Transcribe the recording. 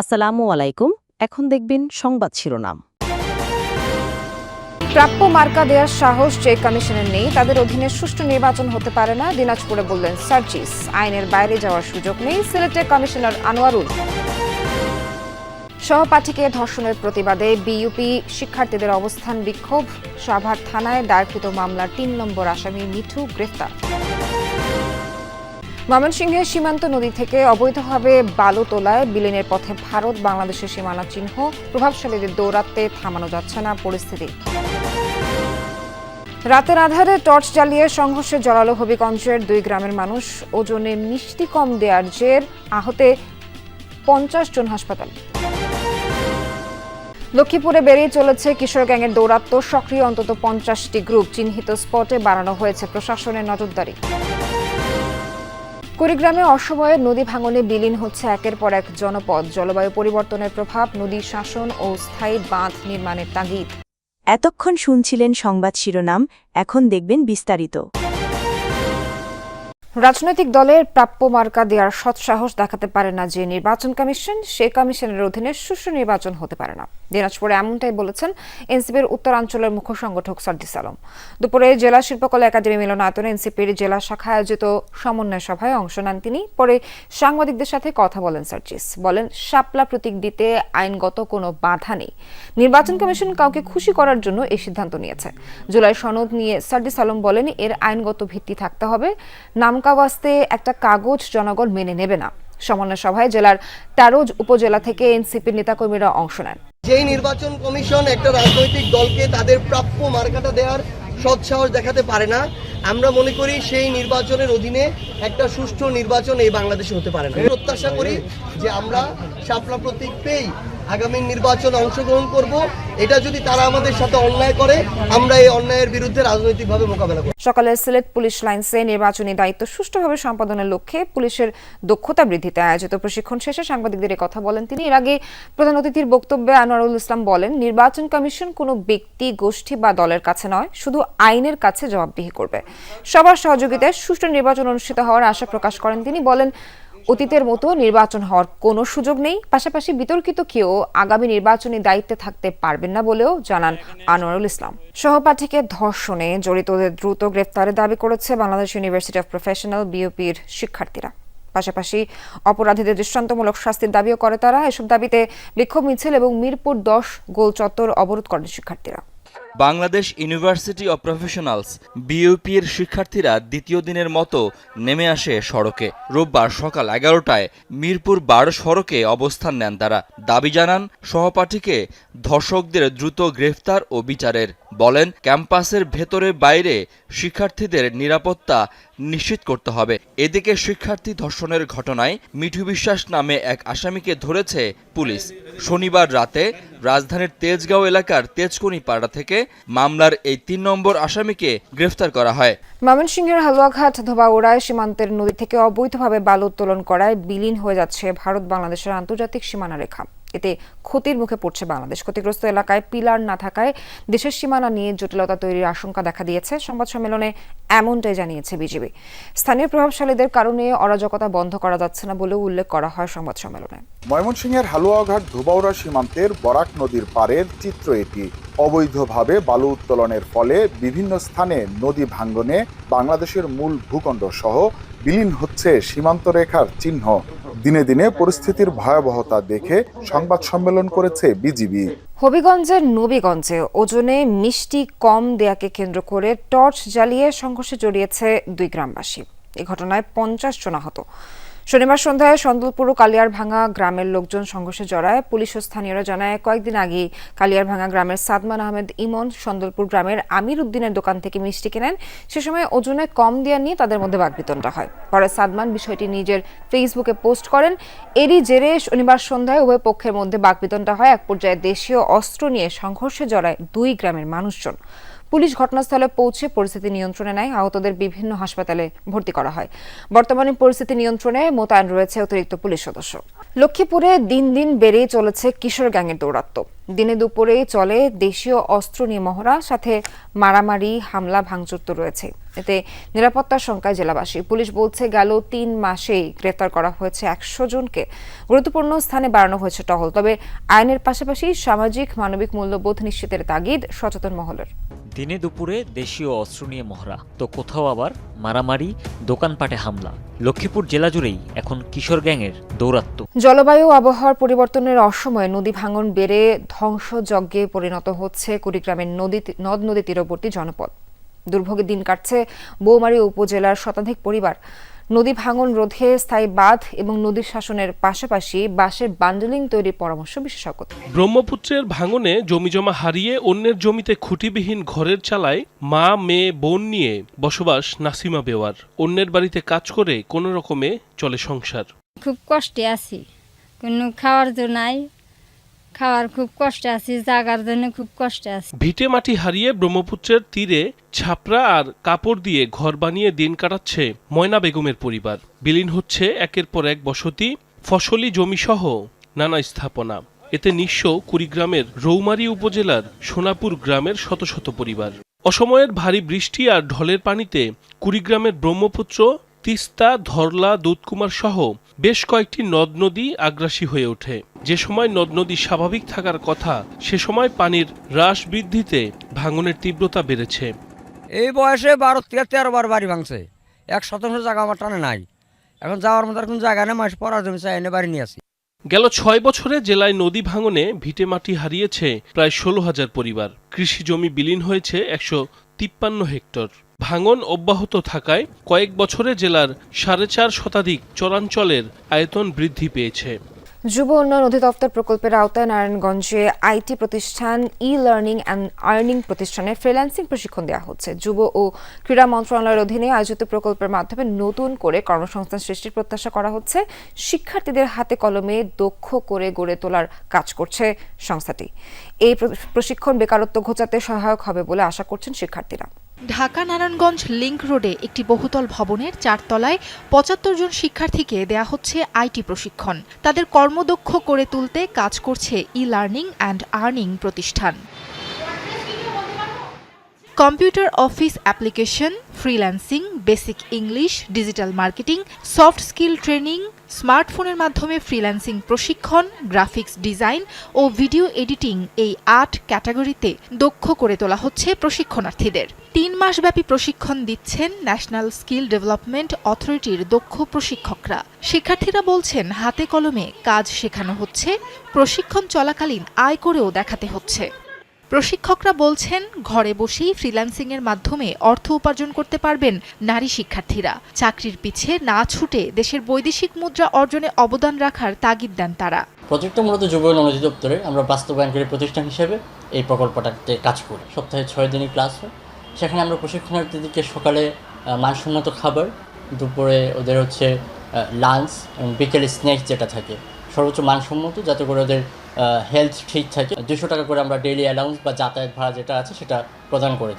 আসসালামু আলাইকুম। এখন দেখবেন সংবাদ শিরোনাম। প্রাপ্য মার্কা দেওয়ার সাহস যে কমিশনের নেই, তাদের অধীনে সুষ্ঠু নির্বাচন হতে পারে না, দিনাজপুরে বললেন সার্জিস। আইনের বাইরে যাওয়ার সুযোগ নেই, সিলেটের কমিশনার আনোয়ারুল। সহপাঠীকে ধর্ষণের প্রতিবাদে বিইউপি শিক্ষার্থীদের অবস্থান বিক্ষোভ। সাভার থানায় দায়েরকৃত মামলার তিন নম্বর আসামি মিঠু গ্রেফতার। ময়মনসিংহের সীমান্ত নদী থেকে অবৈধভাবে বালু তোলায় বিলীনের পথে ভারত, বাংলাদেশের সীমানা চিহ্ন। প্রভাবশালীদের দৌরাত্মে থামানো যাচ্ছে না পরিস্থিতি। রাতের আধারে টর্চ জ্বালিয়ে সংঘর্ষে জড়ালো হবিগঞ্জের দুই গ্রামের মানুষ। ওজনে মিষ্টি কম দেওয়ার জের আহতে পঞ্চাশ জন হাসপাতাল। লক্ষ্মীপুরে বেরিয়ে চলেছে কিশোর গ্যাংয়ের দৌরাত্ম্য। সক্রিয় অন্তত পঞ্চাশটি গ্রুপ চিহ্নিত স্পটে বাড়ানো হয়েছে প্রশাসনের নজরদারি। কুড়িগ্রামে অসময়ে নদী ভাঙনে বিলীন হচ্ছে একের পর এক জনপদ। জলবায়ু পরিবর্তনের প্রভাব, নদী শাসন ও স্থায়ী বাঁধ নির্মাণের তাগিদ। এতক্ষণ শুনছিলেন সংবাদ শিরোনাম, এখন দেখবেন বিস্তারিত। রাজনৈতিক দলের প্রাপ্য মার্কা দেওয়ার সৎসাহস দেখাতে পারে না যে নির্বাচন কমিশন, সে কমিশনের অধীনে সুষ্ঠু নির্বাচন হতে পারে না। দিনাজপুরে এমনটাই বলেছেন এনসিপির উত্তরাঞ্চলের মুখ্য সংগঠক সার্জিস আলম। দুপুরে জেলা শিল্পকলা একাডেমি মিলনায়তনে এনসিপির জেলা শাখা আয়োজিত সমন্বয় সভায় অংশ নেন তিনি। পরে সাংবাদিকদের সাথে কথা বলেন সার্জিস। বলেন, শাপলা প্রতীক দিতে আইনগত কোনো বাধা নেই। নির্বাচন কমিশন কাউকে খুশি করার জন্য এই সিদ্ধান্ত নিয়েছে। জুলাই সনদ নিয়ে সার্জিস আলম বলেন, এর আইনগত ভিত্তি থাকতে হবে। নামকাওয়াস্তে একটা কাগজ জনগণ মেনে নেবে না। সমন্বয় সভায় জেলার তেরো উপজেলা থেকে এনসিপির নেতাকর্মীরা অংশ নেন। যেই নির্বাচন কমিশন একটা রাজনৈতিক দলকে তাদের প্রাপ্য মার্কাটা দেওয়ার সৎসাহস দেখাতে পারে না, আমরা মনে করি সেই নির্বাচনের অধীনে একটা সুষ্ঠু নির্বাচন এই বাংলাদেশে হতে পারে না। প্রত্যাশা করি যে আমরা শাপলা প্রতীক পেয়েই আগামী নির্বাচনে অংশগ্রহণ করব। এটা যদি তারা আমাদের সাথে অন্যায় করে, আমরা এই অন্যায়ের বিরুদ্ধে রাজনৈতিকভাবে মোকাবেলা করব। সকালে সিলেট পুলিশ লাইন্সে নির্বাচনী দায়িত্ব সুষ্ঠুভাবে সম্পাদনের লক্ষ্যে পুলিশের দক্ষতা বৃদ্ধিতে আয়োজিত প্রশিক্ষণ শেষে সাংবাদিকদের কথা বলেন তিনি। এর আগে প্রধান অতিথির বক্তব্যে আনোয়ারুল ইসলাম বলেন, নির্বাচন কমিশন কোনো ব্যক্তি, গোষ্ঠী বা দলের কাছে নয়, শুধু আইনের কাছে জবাবদিহি করবে। সবার সহযোগিতায় সুষ্ঠু নির্বাচন অনুষ্ঠিত হওয়ার আশা প্রকাশ করেন তিনি। বলেন অতীতের মতো নির্বাচন হওয়ার কোনো সুযোগ নেই। পাশাপাশি বিতর্কিত কেউ আগামী নির্বাচনী দায়িত্বে থাকতে পারবেন না বলেও জানান আনোয়ারুল ইসলাম। সহপাঠীকে ধর্ষণে জড়িতদের দ্রুত গ্রেফতারের দাবি করেছে বাংলাদেশ ইউনিভার্সিটি অফ প্রফেশনাল বিওপির শিক্ষার্থীরা। পাশাপাশি অপরাধীদের দৃষ্টান্তমূলক শাস্তির দাবিও করে তারা। এসব দাবিতে বিক্ষোভ মিছিল এবং মিরপুর দশ গোল চত্বর অবরোধ করেন শিক্ষার্থীরা। বাংলাদেশ ইউনিভার্সিটি অব প্রফেশনালস বিইউপির শিক্ষার্থীরা দ্বিতীয় দিনের মতো নেমে আসে সড়কে। রোববার সকাল এগারোটায় মিরপুর বারো সড়কে অবস্থান নেন তারা। দাবি জানান, সহপাঠীকে ধর্ষকদের দ্রুত গ্রেফতার ও বিচারের। বলেন, ক্যাম্পাসের ভেতরে বাইরে শিক্ষার্থীদের নিরাপত্তা নিশ্চিত করতে হবে। এদিকে শিক্ষার্থী ধর্ষণের ঘটনায় মিঠু বিশ্বাস নামে এক আসামিকে ধরেছে পুলিশ। শনিবার রাতে রাজধানীর তেজগাঁও এলাকার তেজকনি পাড়া থেকে মামলার এই তিন নম্বর আসামিকে গ্রেফতার করা হয়। ময়মনসিংহের হালুয়াঘাট ধোবাউড়ায় সীমান্তের নদী থেকে অবৈধভাবে বালু উত্তোলন করায় বিলীন হয়ে যাচ্ছে ভারত বাংলাদেশের আন্তর্জাতিক সীমানা রেখা এতে ক্ষতির মুখে পড়ছে বাংলাদেশ। ক্ষতিগ্রস্ত এলাকায় পিলার না থাকায় দেশের সীমানা নিয়ে জটিলতা তৈরির আশঙ্কা দেখা দিয়েছে। সংবাদ সম্মেলনে এমনটাই জানিয়েছে বিজেপি স্থানীয় প্রভাবশালীদের কারণে অরাজকতা বন্ধ করা যাচ্ছে না বলেও উল্লেখ করা হয় সংবাদ সম্মেলনে। ময়মনসিংহের হালুয়াঘাট ধুবাউড়া সীমান্তের বরাক নদীর পাড়ের চিত্র এটি। অবৈধভাবে বালু উত্তোলনের ফলে বিভিন্ন স্থানে নদী ভাঙ্গনে বাংলাদেশের মূল ভূখণ্ড সহ বিলীন হচ্ছে সীমান্ত রেখার চিহ্ন। দিনে দিনে পরিস্থিতির ভয়াবহতা দেখে সংবাদ সম্মেলন করেছে বিজিবি। হবিগঞ্জের নবীগঞ্জে ওজনে মিষ্টি কম দেয়াকে কেন্দ্র করে টর্চ জ্বালিয়ে সংঘর্ষে জড়িয়েছে দুই গ্রামবাসী। এ ঘটনায় পঞ্চাশ জন আহত। শনিবার সন্ধ্যায় সন্দলপুর ও কালিয়ারভাঙ্গা গ্রামের লোকজন সংঘর্ষে জড়ায়। পুলিশ ও স্থানীয়রা জানায়, কয়েকদিন আগেই কালিয়ারভাঙ্গা গ্রামের সাদমান আহমেদ ইমন সন্দলপুর গ্রামের আমির উদ্দিনের দোকান থেকে মিষ্টি কেনেন। সে সময় ওজনে কম দেওয়া নিয়ে তাদের মধ্যে বাকবিতণ্ডা হয়। পরে সাদমান বিষয়টি নিজের ফেসবুকে পোস্ট করেন। এরই জেরে শনিবার সন্ধ্যায় উভয় পক্ষের মধ্যে বাকবিতণ্ডা হয়। এক পর্যায়ে দেশীয় অস্ত্র নিয়ে সংঘর্ষে জড়ায় দুই গ্রামের মানুষজন। পুলিশ ঘটনাস্থলে পৌঁছে পরিস্থিতি নিয়ন্ত্রণে নেয়। আহতদের বিভিন্ন হাসপাতালে ভর্তি করা হয়। বর্তমানে পরিস্থিতি নিয়ন্ত্রণে মোতায়েন রয়েছে অতিরিক্ত পুলিশ সদস্য। লক্ষ্মীপুরে দিন দিন বেড়েই চলেছে কিশোর গ্যাংয়ের দৌরাত্ম্য। দিনে দুপুরেই চলে দেশীয় অস্ত্র নিয়ে মহড়া, সাথে মারামারি, হামলা, ভাঙচুর তো রয়েছে। এতে নিরাপত্তার শঙ্কায় জেলাবাসী। পুলিশ বলছে গেল তিন মাসেই গ্রেফতার করা হয়েছে একশো জনকে। গুরুত্বপূর্ণ স্থানে বাড়ানো হয়েছে টহল। তবে আইনের পাশাপাশি সামাজিক, মানবিক মূল্যবোধ নিশ্চিতের তাগিদ সচেতন মহলের। দিনে দুপুরে দেশীয় অস্ত্র নিয়ে মহড়া। তো কোথাও আবার মারামারি, দোকানপাটে হামলা। লক্ষ্মীপুর জেলা জুড়েই এখন কিশোর গ্যাংয়ের দৌরাত্ম্য জলবায়ু আবহাওয়ার পরিবর্তনের অসময়ে নদী ভাঙন বেড়ে ধ্বংসযজ্ঞে পরিণত হচ্ছে কুড়িগ্রামের নদী, নদ নদী তীরবর্তী জনপদ। দুর্ভোগের দিন কাটছে বৌমারী উপজেলার শতাধিক পরিবার। নদী ভাঙন রোধে স্থায়ী বাঁধ এবং নদীর শাসনের পাশাপাশি বাঁশের বান্ডেলিং তৈরির পরামর্শ বিশেষজ্ঞ। ব্রহ্মপুত্রের ভাঙনে জমিজমা হারিয়ে অন্যের জমিতে খুঁটিবিহীন ঘরের চালায় মা মেয়ে বোন নিয়ে বসবাস নাসিমা বেওয়ার। অন্যের বাড়িতে কাজ করে কোনো রকমে চলে সংসার। খুব কষ্টে আছি। কোনো খাওয়ার জন্য নাই খাওয়ার খুব কষ্টে আছি, জাগার জন্য খুব কষ্টে আছি। ভিটে মাটি হারিয়ে ব্রহ্মপুত্রের তীরে ছাপরা আর কাপড় দিয়ে ঘর বানিয়ে দিন কাটাচ্ছে ময়না বেগমের পরিবার। বিলীন হচ্ছে একের পর এক বসতি, ফসলি জমিসহ নানা স্থাপনা। এতে নিঃস্ব কুড়িগ্রামের রৌমারী উপজেলার সোনাপুর গ্রামের শত শত পরিবার। অসময়ের ভারী বৃষ্টি আর ঢলের পানিতে কুড়িগ্রামের ব্রহ্মপুত্র তিস্তা ধরলা দুধকুমার সহ বেশ কয়েকটি নদ নদী আগ্রাসী হয়ে ওঠে। যে সময় নদ নদী স্বাভাবিক থাকার কথা সে সময় পানির হ্রাস বৃদ্ধিতে ভাঙনের তীব্রতা বেড়েছে। এই বয়সে বারো থেকে তেরো বার বাড়ি ভাঙছে। এক শতাংশ জায়গা আমার টানে নাই। এখন যাওয়ার মতো কোনো জায়গা নেই মাস পড়ার জমি চাই এনে বাড়ি নিয়ে আসি। গেল ছয় বছরে জেলায় নদী ভাঙনে ভিটে মাটি হারিয়েছে প্রায় ষোলো হাজার পরিবার। কৃষি জমি বিলীন হয়েছে একশো তিপ্পান্ন হেক্টর। ভাঙন অব্যাহত থাকায় কয়েক বছরে জেলার সাড়ে চার শতাধিক চরাঞ্চলের আয়তন বৃদ্ধি পেয়েছে। যুব উন্নয়ন অধিদপ্তর প্রকল্পের আওতায় নারায়ণগঞ্জে আইটি প্রতিষ্ঠান ই লার্নিং অ্যান্ড আর্নিং প্রতিষ্ঠানে ফ্রিল্যান্সিং প্রশিক্ষণ দেওয়া হচ্ছে। যুব ও ক্রীড়া মন্ত্রণালয়ের অধীনে আয়োজিত প্রকল্পের মাধ্যমে নতুন করে কর্মসংস্থান সৃষ্টির প্রত্যাশা করা হচ্ছে। শিক্ষার্থীদের হাতে কলমে দক্ষ করে গড়ে তোলার কাজ করছে সংস্থাটি। এই প্রশিক্ষণ বেকারত্ব ঘোচাতে সহায়ক হবে বলে আশা করছেন শিক্ষার্থীরা। ঢাকা নারায়ণগঞ্জ লিংক রোডে একটি বহুতল ভবনের চারতলায় পঁচাত্তর জন শিক্ষার্থীকে দেয়া হচ্ছে আইটি প্রশিক্ষণ। তাদের কর্মদক্ষ করে তুলতে কাজ করছে ই লার্নিং অ্যান্ড আর্নিং প্রতিষ্ঠান। Computer office application, freelancing, basic English, digital marketing, soft skill training, স্মার্টফোনের মাধ্যমে ফ্রিল্যান্সিং প্রশিক্ষণ, গ্রাফিক্স ডিজাইন ও ভিডিও এডিটিং এই আট ক্যাটাগরিতে দক্ষ করে তোলা হচ্ছে প্রশিক্ষণার্থীদের। তিন মাসব্যাপী প্রশিক্ষণ দিচ্ছেন ন্যাশনাল স্কিল ডেভেলপমেন্ট অথরিটির দক্ষ প্রশিক্ষকরা। শিক্ষার্থীরা বলছেন, হাতে কলমে কাজ শেখানো হচ্ছে, প্রশিক্ষণ চলাকালীন আয় করেও দেখাতে হচ্ছে। প্রশিক্ষকরা বলছেন, ঘরে বসেই ফ্রিল্যান্সিং এর মাধ্যমে অর্থ উপার্জন করতে পারবেন নারী শিক্ষার্থীরা। চাকরির পিছে না ছুটে দেশের বৈদেশিক মুদ্রা অর্জনে অবদান রাখার তাগিদ দেন তারা। প্রজেক্টটা মূলত যুব উন্নয়ন অধিদপ্তরে আমরা বাস্তবায়নকারী প্রতিষ্ঠান হিসেবে এই প্রকল্পটাতে কাজ করি। সপ্তাহে ছয় দিনই ক্লাস হয়। সেখানে আমরা প্রশিক্ষণার্থীদেরকে সকালে মানসম্মত খাবার, দুপুরে ওদের হচ্ছে লাঞ্চ এবং বিকেলে স্ন্যাক্স যেটা থাকে, সর্বোচ্চ মানসম্মত যাতে করে ওদের হেলথ ঠিক থাকে। দুশো টাকা করে আমরা ডেলি অ্যালাউন্স বা যাতায়াত ভাড়া যেটা আছে সেটা প্রদান করেছি।